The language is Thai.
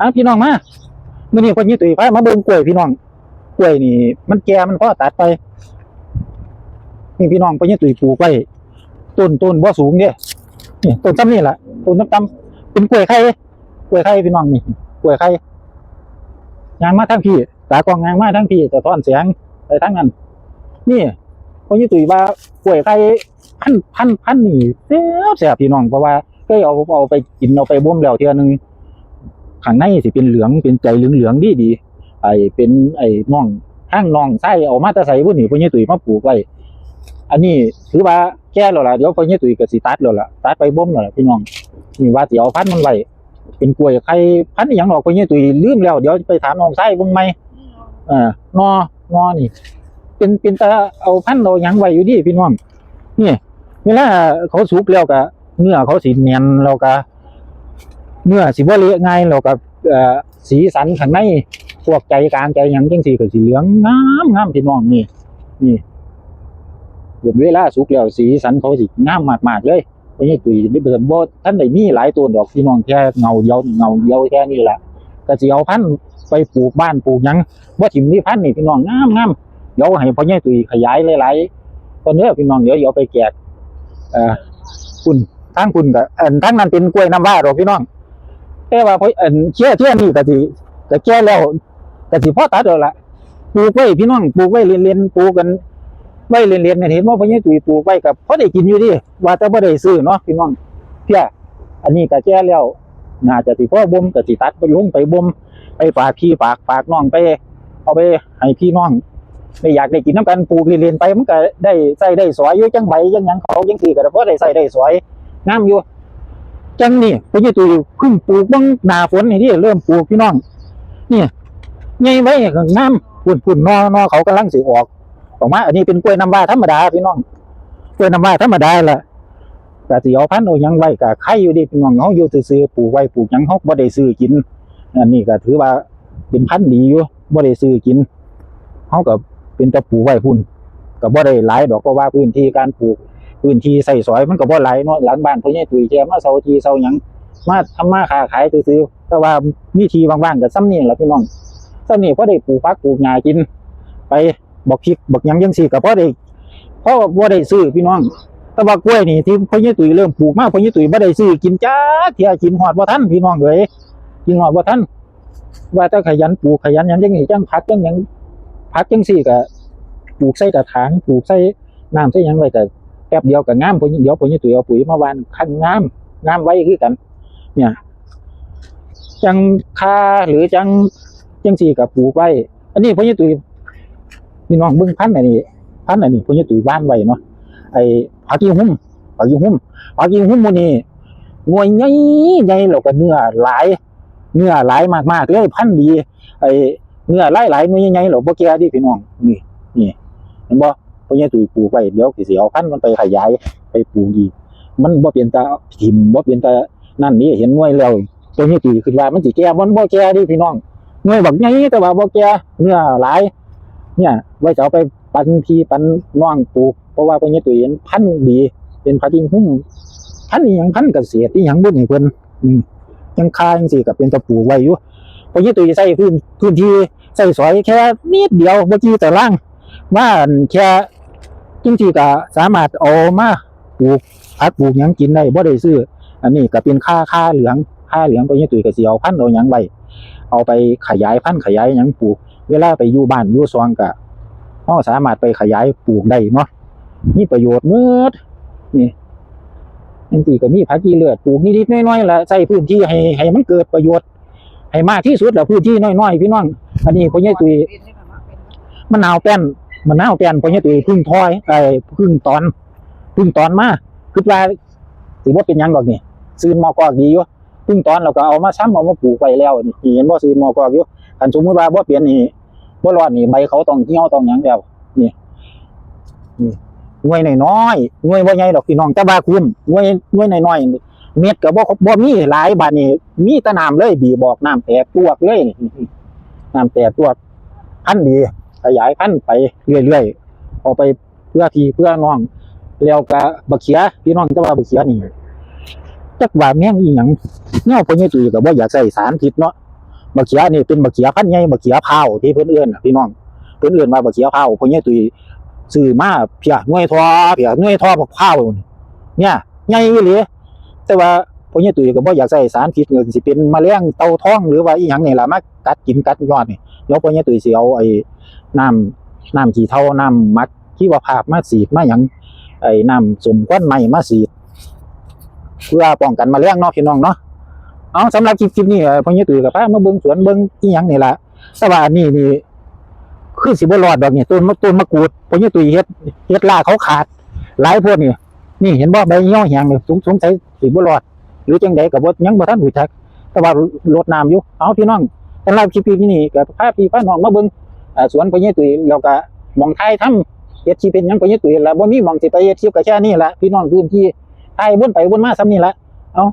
อะพี่น้องมามื้อนี้คนยี่ตุยพามาเบิ่งกล้วยพี่น้องกล้วยนี่ มันแก่มันพอตัดไปนี่พี่น้องคนยี่ตุยปลูกไว้ต้นต้นบ่สูงเด้นี่ต้นซ้ำนี่แหละต้นต่ำๆเป็นกล้วยไข่กล้วยไข่พี่น้องนี่กล้วยไข่ยางมาทางพี่ตากองยางมาทางพี่จะท้อนเสียงไปทางนั้น นี่คนยี่ตุยว่ากล้วยไข่พันพันพันนี่แซ่บแซ่บพี่น้องเพราะว่าเคยเอาเอาไปกินเอาไปบ่มแล้วเทื่อนึง ข้างในสิเป็นเหลืองเป็นใจเหลืองเหลืองดีดีไอเป็นไอ้น่องห้างน่องไส้เอามาแตะใส่พวกนี้พ่อใหญ่ตุ๋ยมาปลูกไว้อันนี้ถือว่าแก่แล้วล่ะเดี๋ยวพ่อใหญ่ตุ๋ยก็สิตัดแล้วล่ะตัดไปบ่มแล้วล่ะพี่น้องนี่ว่าสิเอาพันธุ์มันไว้เป็นกล้วยไข่พันธุ์อหยังดอกพ่อใหญ่ตุ๋ยลืมแล้วเดี๋ยวไปถามน้องไส้บิ่งใหมอ่านอนอนี่ เป็นเป็นตาเอาพันธุ์เอาหยังไว้อยู่ดิพี่น้องนี่เวลาเขาสุกแล้วก็เนื้อเขาสิเนียนแล้วก็ เมื่อสิบ่เละง่ายแล้วกับสีสันข้างในพวกใจกลางใจยังจังสีก็สีเหลืองงามงามพี่น้องนี่นี่เดี๋ยวเวลาสุกแล้วสีสันเขาสิงามมากๆเลยเพราะนี่ตุยได้เบิ่งบ่ท่านได้มีหลายตัวดอกพี่น้องแค่เงาเดียวเงาเดียวแค่นี้แหละก็สิเอาพันไปปลูกบ้านปลูกยังบ่ถิ่มนี่พันนี่พี่น้องงามงามเดี๋ยวให้พ่อใหญ่ตุยขยายหลายๆต้นเด้อพี่น้องเดี๋ยวเดี๋ยวไปแจกเอ่อคุณทางคุณก็อันทางนั้นเป็นกล้วยน้ำว้าดอกพี่น้อง แต่ว่าพออันเชื่อเชื่อนี่ก็สิก็แก่แล้วก็สิพอตัดแล้วล่ะปลูกไว้พี่น้องปลูกไว้เรียนๆปลูกกันไว้เรียนๆเนี่ยเห็นว่าพ่อใหญ่ตุ้ยปลูกไว้กับพอได้กินอยู่ดิว่าแต่บ่ได้ซื้อเนาะพี่น้องเพียอันนี้ก็แก่แล้วน่าจะสิพ่อบ่มก็สิตัดไปลงไปบ่มไปฝากพี่ฝากฝากน้องไป เอาไปให้พี่น้องไม่อยากได้กินน้ำกันปลูกเรียนไปมันก็ได้ใส่ได้สวยอยู่จังใบจังยังเขาจังซี่ก็ได้พอได้ใส่ได้สวยงามอยู่ จังนี่พอยี่ตุยเพิ่ปลูกบ้างหนาฝนนี่ที่เริ่มปลูกพี่น้อง เนี่ยไงไว้ข้างน้ำปุ่นปุ่นนอนอเขากำลังสีออกออกมาอันนี้เป็นกล้วยน้ำว้าธรรมดาพี่น้องกล้วยน้ำว้าธรรมดาแหละแต่สีเอาพันธุ์อยังไว้กับไข่อยู่ดิพี่น้องเขาอยู่ซื้อปลูกไว้ปลูกหยังเขาบ่ได้ซื้อกินอันนี้ก็ถือว่าเป็นพันธุ์ดีอยู่บ่ได้ซื้อกินเขาก็เป็นตะปูไว้พุ่นก็บ่ได้หลายดอกก็ว่าพื้นที่การปลูก พื้นที่ใส่สอยมันก็บ่หลายเนาะหลังบ้านพ่อใหญ่ตุ้ยแกมาเซาทีเซาหยังมาทำมาค้าขายซื้อแต่ว่ามีที่ว่างๆก็ซ้ำนี่แหละพี่น้องซ้ำนี่พอได้ปลูกผักปลูกหญ้ากิน ไปบักพริกบักยังจังซี่ก็พอได้เพราะบ่ได้ซื้อพี่น้อง แต่ว่ากล้วยนี่ที่พ่อใหญ่ตุยเริ่มปลูกมากพ่อใหญ่ตุ้ยบ่ได้ซื้อกินจ้าเที่ยกินฮอดบ่ทันพี่น้องเอ้ยกินฮอดบ่ทันว่าแต่ขยันปลูกขยันยังจังนี่จังผักจังยังผักจังซี่ก็ปลูกใส่กระถางปลูกใส่น้ำใส่ยังไว้ก็ แป๊บเดียวกับงามพอเดี๋ยวพอนี่ตุ๋ยเอาปุ๋ยมาวานขั้นงามงามไว้คือกัน เนี่ยจังคาหรือจังจังสีกับปลูกไว้ อันนี้พอนี่ตุ๋ยพี่น้องเบิ่งพันอันนี้พันอันนี้พอนี่ตุ๋ยบ้านไว้เนาะไอ้ผักยีหุ้มผักยีหุ้มผักยีหุ้มมันนี่หน่วยใหญ่ใหญ่แล้วก็เนื้อหลาย เนื้อหลายมากๆเลยพันดีไอ้เนื้อหลายหลายๆหน่วยใหญ่ๆหรอบ่แก่ดิพี่น้องนี่นี่เห็นบ่ พราะเนี่ยตุยปลูกไว้เดี๋ยวสิเอาพันธุ์มันไปขยายไปปลูกอีกมันบ่เปลี่ยนตาถิ่มบ่เปลี่ยนตานั่นนี่เห็นน่วยแล้วตัวนี้ตุยคิดว่ามันสิแก่มันบ่แก่ดิพี่น้องน่วยบักใหญ่แต่ว่าบ่แก่เนื้อหลาย เนี่ยไว้จะเอาไปปันพี่ปันน้องปลูกเพราะว่าพวกนี้ตุยเห็นพันธุ์ดี เป็นพันธุ์หุ้มพันธุ์อีหยังพันธุ์เกษตรอีหยังบ่นี่เพิ่นอืมยังคาจังซี่ก็เป็นตะปูไว้อยู่พวกนี้ตุยใส่พื้นพื้นที่ใส่สอยแค่นิดเดียวบ่อกี่ตารางว่าแค่ จริงๆก็สามารถเอามาปลูกผักปลูกยังกินได้บ่ได้ซื้อ อันนี้ก็เป็นค่าค่าเหลืองค่าเหลืองไปยี่ตุยก็สิเอาพันเอายังไว้เอาไปขยายพันขยายยังปลูก เวลาไปอยู่บ้านอยู่ซองก็เฮาสามารถไปขยายปลูกได้เนาะมีประโยชน์หมดนี่จริงๆก็มีผักกีเลือดปลูกนิดๆน้อยๆละใช้พื้นที่ให้ให้มันเกิดประโยชน์ ให้มากที่สุดแล้วพื้นที่น้อยๆพี่น้อง อันนี้พ่อใหญ่ตุยมะนาวแป้น มะนน่าวแป้นพอเนี่ยตีพึ่งทอยไอ้พึ่งตอนพึ่งตอนมาคือว่าถือว่าเป็นยังดอกนี่ซื้อมอกอกดีอยู่พึ่งตอนเราก็เอามาซ้ำเอามาปลูกไว้แล้วนี่เห็นว่าซื้อมอกอกอยู่คันสมมติว่าบ่เปลี่ยนนี่บ่รอดนี่ใบเขาต้องเหี่ยวต้องยังแล้วนี่นี่หน่วยน้อยหน่วยบ่ใหญ่ดอกพี่น้องแต่ว่าคุ้มหน่วยหน่วยน้อยเม็ดก็บ่บ่มีหลายบาดนี่มีต่น้ำเลย บีบอกน้ำแตกตัวเลยน้ำแตกตัวอันดี ขยายพันธุ์ไปเรื่อยๆเอาไปเพื่อพี่เพื่อน้องแล้วก็บักเขียพี่น้องจะว่าบักเขียนี่จักว่าแม่งอีหยังเงาพอเนี่ยตุยก็บ่อยากใส่สารพิษเนาะบักเขียนี่เป็นบักเขียพันธุ์ใหญ่บักเขียพร้าที่เพิ่อนเอื้อนะพี่น้องเพิ่อนเอื้อนว่าบักเขียพร้าพ่อใหญ่ตุ้ยซื้อมาเพียหน่วยทอเพียหน่วยทอบักพร้าเนี่ยใหญ่อีหลีแต่ว่า พ่อใหญ่ตุ้ยก็บ่อยากใส่สารพิษเงินสิเป็นมแมลงเต่าทองหรือว่าอีหยังนี่ล่ะมากัดกินกัดยอดนี่เดี๋ยวพ่อใหญ่ตุ้ยสิเอาไอ้น้ำน้ำขี้เถ้าน้ำมักที่ว่าภาพมาสีดมาหยังไอ้น้ำสมควันใหม่มาสีดเพื่อป้องกันแมลงเนาะพี่น้องเนาะเอาสำหรับคลิปคลิปนี้เอ่อพ่อใหญ่ตุ้ยกับพามาเบิ่งสวนเบิ่งอีหยังนี่ล่ะแต่ว่านนี้นี่คือสิบ่รอดดอกนี่ต้นต้นมะกรูดพ่อใหญ่ตุ้ยเฮ็ดเฮ็ดลาเขาขาดหลายพวกนี่นี่เห็นบ่ใบเหี่ยวแห้งนี่สงสงสัยสิบ่รอด หรือจังใดกับว่ายังบ่ทันรู้จักแต่ว่ารดน้ำอยู่เอาพี่น้องสำหรับคลิปคลิปนี้ก็พาพี่พาน้องมาเบิ่งสวนพ่อใหญ่ตุ้ยแล้วก็มองไทยทำเฮ็ดชีเป็นยังพ่อใหญ่ตุ้ยล่ะบ่มีมองสิไปเฮ็ดคลิปก็แค่นี้ละพี่น้องพื้นที่ไทยวนไปวนมาซ้ำนี่ละเอา